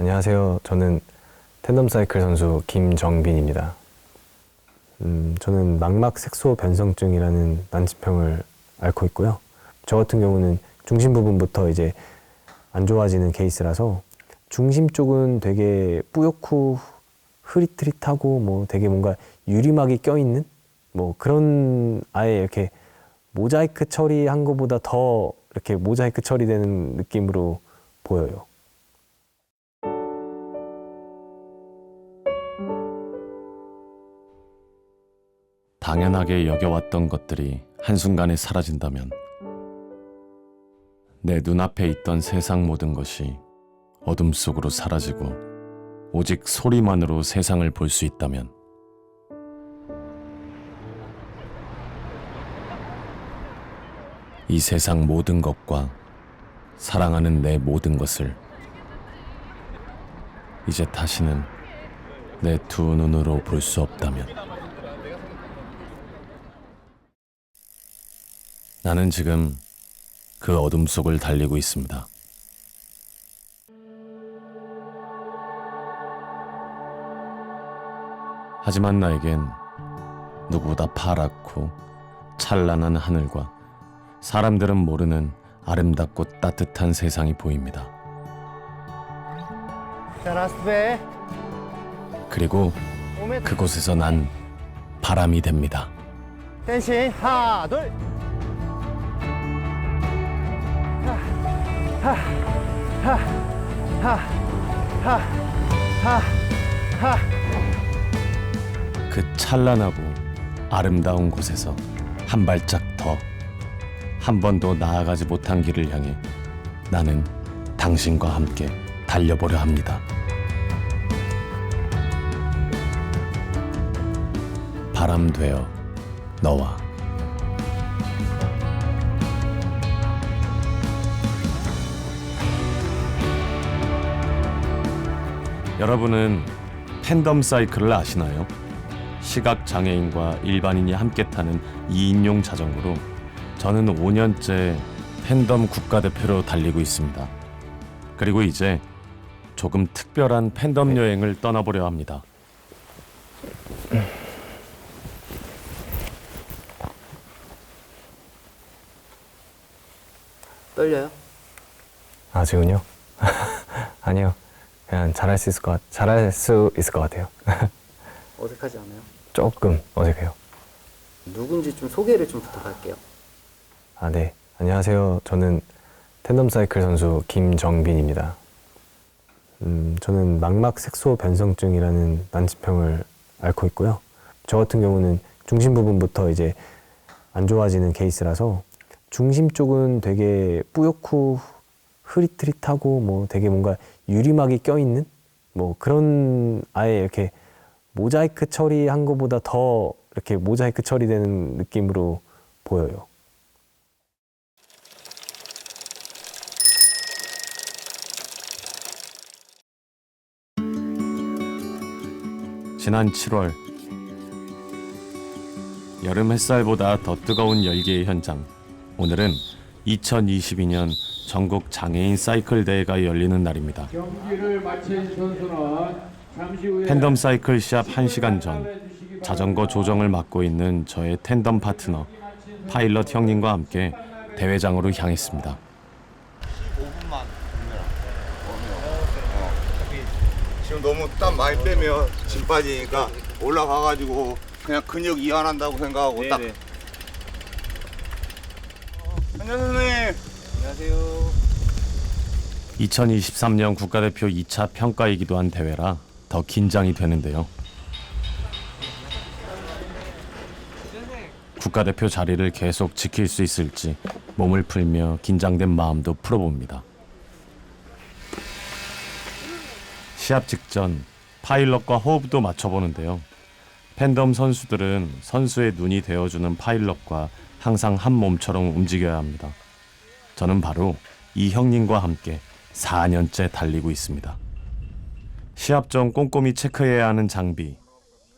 안녕하세요. 저는 텐덤 사이클 선수 김정빈입니다. 음, 저는 망막 색소 변성증이라는 난치병을 앓고 있고요. 저 같은 경우는 중심 부분부터 이제 안 좋아지는 케이스라서 중심 쪽은 되게 뿌옇고 흐릿흐릿하고 뭐 되게 뭔가 유리막이 껴있는 뭐 그런 아예 이렇게 모자이크 처리한 것보다 더 이렇게 모자이크 처리되는 느낌으로 보여요. 당연하게 여겨왔던 것들이 한순간에 사라진다면 내 눈앞에 있던 세상 모든 것이 어둠 속으로 사라지고 오직 소리만으로 세상을 볼 수 있다면 이 세상 모든 것과 사랑하는 내 모든 것을 이제 다시는 내 두 눈으로 볼 수 없다면 나는 지금 그 어둠 속을 달리고 있습니다. 하지만 나에겐 누구보다 파랗고 찬란한 하늘과 사람들은 모르는 아름답고 따뜻한 세상이 보입니다. 그리고 5m. 그곳에서 난 바람이 됩니다. 댄싱. 하나, 둘. 그 찬란하고 아름다운 곳에서 한 발짝 더 한 번도 나아가지 못한 길을 향해 나는 당신과 함께 달려보려 합니다. 바람 되어 너와 여러분은 팬덤 사이클을 아시나요? 시각 장애인과 일반인이 함께 타는 2인용 자전거로 저는 5년째 팬덤 국가대표로 달리고 있습니다. 그리고 이제 조금 특별한 팬덤 여행을 떠나보려 합니다. 떨려요? 아직은요? 아니요. 그냥 잘할 수 있을 것 같, 잘할 수 있을 것 같아요. 어색하지 않아요? 조금 어색해요. 누군지 좀 소개를 좀 부탁할게요. 아, 네. 안녕하세요. 저는 텐덤 사이클 선수 김정빈입니다. 음, 저는 망막 색소 변성증이라는 난치병을 앓고 있고요. 저 같은 경우는 중심 부분부터 이제 안 좋아지는 케이스라서 중심 쪽은 되게 뿌옇고 흐릿흐릿하고 뭐 되게 뭔가 유리막이 껴있는 뭐 그런 아예 이렇게 모자이크 처리한 것보다 더 이렇게 모자이크 처리되는 느낌으로 보여요. 지난 7월 여름 햇살보다 더 뜨거운 열기의 현장. 오늘은 2022년 전국 장애인 사이클 대회가 열리는 날입니다. 팬덤 사이클 시합 1시간 전 자전거 조정을 맡고 있는 저의 텐덤 파트너 파일럿 형님과 함께 대회장으로 향했습니다. 5분만 지금 너무 땀 많이 빼면 짐 빠지니까 올라가가지고 그냥 근육 이완한다고 생각하고 딱. 안녕 하세요 선생님. 2023년 국가대표 2차 평가이기도 한 대회라 더 긴장이 되는데요. 국가대표 자리를 계속 지킬 수 있을지 몸을 풀며 긴장된 마음도 풀어봅니다. 시합 직전 파일럿과 호흡도 맞춰보는데요. 팬덤 선수들은 선수의 눈이 되어주는 파일럿과 항상 한 몸처럼 움직여야 합니다. 저는 바로 이 형님과 함께 4년째 달리고 있습니다. 시합 전 꼼꼼히 체크해야 하는 장비,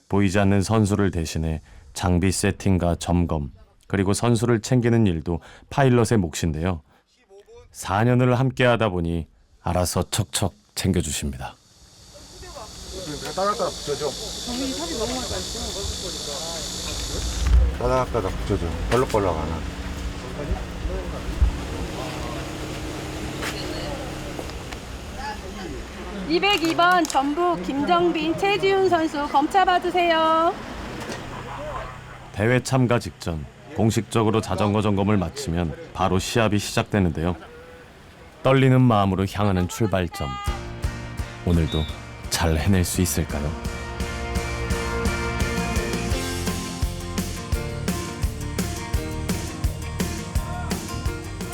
보이지 않는 선수를 대신해 장비 세팅과 점검, 그리고 선수를 챙기는 일도 파일럿의 몫인데요. 4년을 함께 하다 보니 알아서 척척 챙겨주십니다. 따닥따닥 붙여줘. 따닥따닥 붙여줘. 벌럭벌럭 안 하. 202번 전북 김정빈 최지훈 선수 검차 받으세요. 대회 참가 직전 공식적으로 자전거 점검을 마치면 바로 시합이 시작되는데요. 떨리는 마음으로 향하는 출발점. 오늘도 잘 해낼 수 있을까요?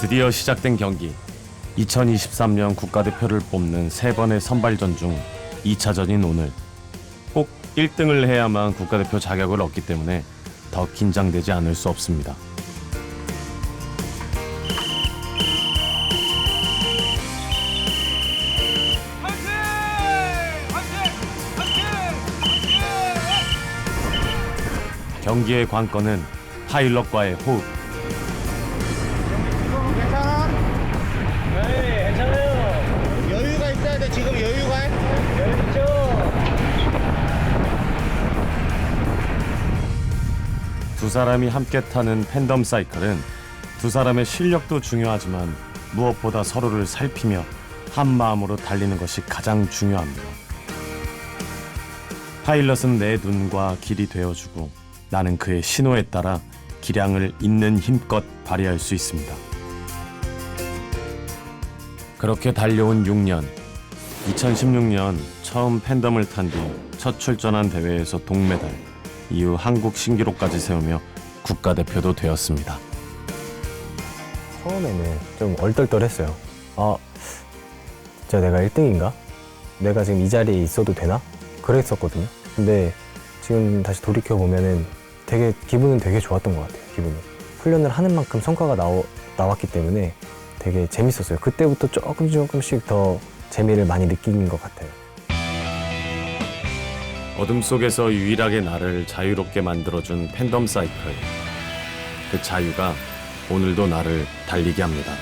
드디어 시작된 경기. 2023년 국가대표를 뽑는 세 번의 선발전 중 2차전인 오늘. 꼭 1등을 해야만 국가대표 자격을 얻기 때문에 더 긴장되지 않을 수 없습니다. 경기의 관건은 파일럿과의 호흡. 두 사람이 함께 타는 팬덤 사이클은 두 사람의 실력도 중요하지만 무엇보다 서로를 살피며 한 마음으로 달리는 것이 가장 중요합니다. 파일럿은 내 눈과 길이 되어주고 나는 그의 신호에 따라 기량을 있는 힘껏 발휘할 수 있습니다. 그렇게 달려온 6년. 2016년 처음 팬덤을 탄 뒤 첫 출전한 대회에서 동메달, 이후 한국 신기록까지 세우며 국가대표도 되었습니다. 처음에는 좀 얼떨떨했어요. 아, 진짜 내가 1등인가? 내가 지금 이 자리에 있어도 되나? 그랬었거든요. 근데 지금 다시 돌이켜 보면은 되게 기분은 되게 좋았던 것 같아요. 기분이 훈련을 하는 만큼 성과가 나오, 나왔기 때문에 되게 재밌었어요. 그때부터 조금 조금씩 더 재미를 많이 느낀 것 같아요. 어둠 속에서 유일하게 나를 자유롭게 만들어준 팬덤 사이클. 그 자유가 오늘도 나를 달리게 합니다.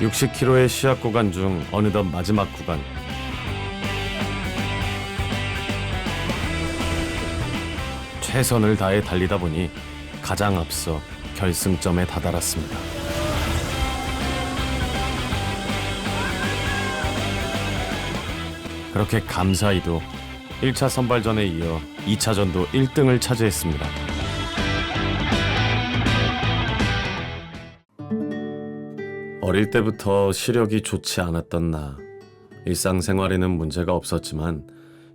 60km의 시합 구간 중 어느덧 마지막 구간. 최선을 다해 달리다 보니 가장 앞서 결승점에 다다랐습니다. 그렇게 감사히도 1차 선발전에 이어 2차전도 1등을 차지했습니다. 어릴 때부터 시력이 좋지 않았던 나. 일상생활에는 문제가 없었지만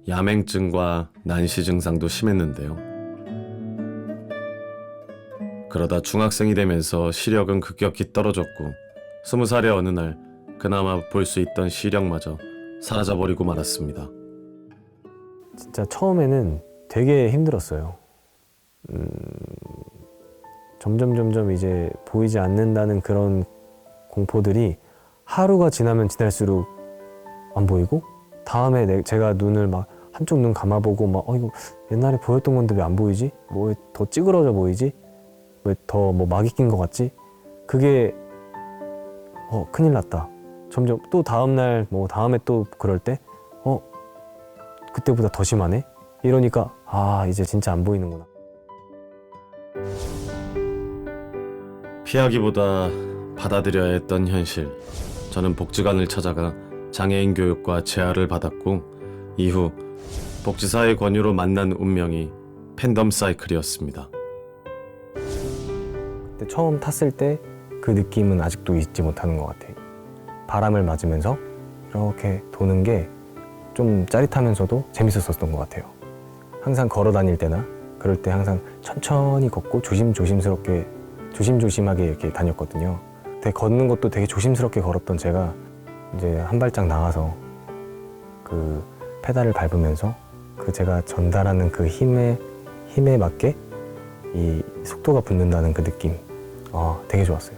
야맹증과 난시 증상도 심했는데요. 그러다 중학생이 되면서 시력은 급격히 떨어졌고 스무 살의 어느 날 그나마 볼 수 있던 시력마저 사라져버리고 말았습니다. 진짜 처음에는 되게 힘들었어요. 음, 점점 점점 이제 보이지 않는다는 그런 공포들이 하루가 지나면 지날수록 안 보이고 다음에 내, 제가 눈을 막 한쪽 눈 감아보고 막 어 이거 옛날에 보였던 건데 왜 안 보이지? 뭐 더 찌그러져 보이지? 왜 더 뭐 막이 낀 것 같지? 그게 어 큰일 났다. 점점 또 다음 날 뭐 다음에 또 그럴 때어 그때보다 더 심하네? 이러니까 아 이제 진짜 안 보이는구나. 피하기보다 받아들여야 했던 현실. 저는 복지관을 찾아가 장애인 교육과 재활을 받았고 이후 복지사의 권유로 만난 운명이 팬덤 사이클이었습니다. 근데 처음 탔을 때 그 느낌은 아직도 잊지 못하는 것 같아요. 바람을 맞으면서 이렇게 도는 게 좀 짜릿하면서도 재밌었었던 것 같아요. 항상 걸어 다닐 때나 그럴 때 항상 천천히 걷고 조심조심스럽게 조심조심하게 이렇게 다녔거든요. 되게 걷는 것도 되게 조심스럽게 걸었던 제가 이제 한 발짝 나가서 그 페달을 밟으면서 그 제가 전달하는 그 힘에 힘에 맞게 이 속도가 붙는다는 그 느낌, 아 되게 좋았어요.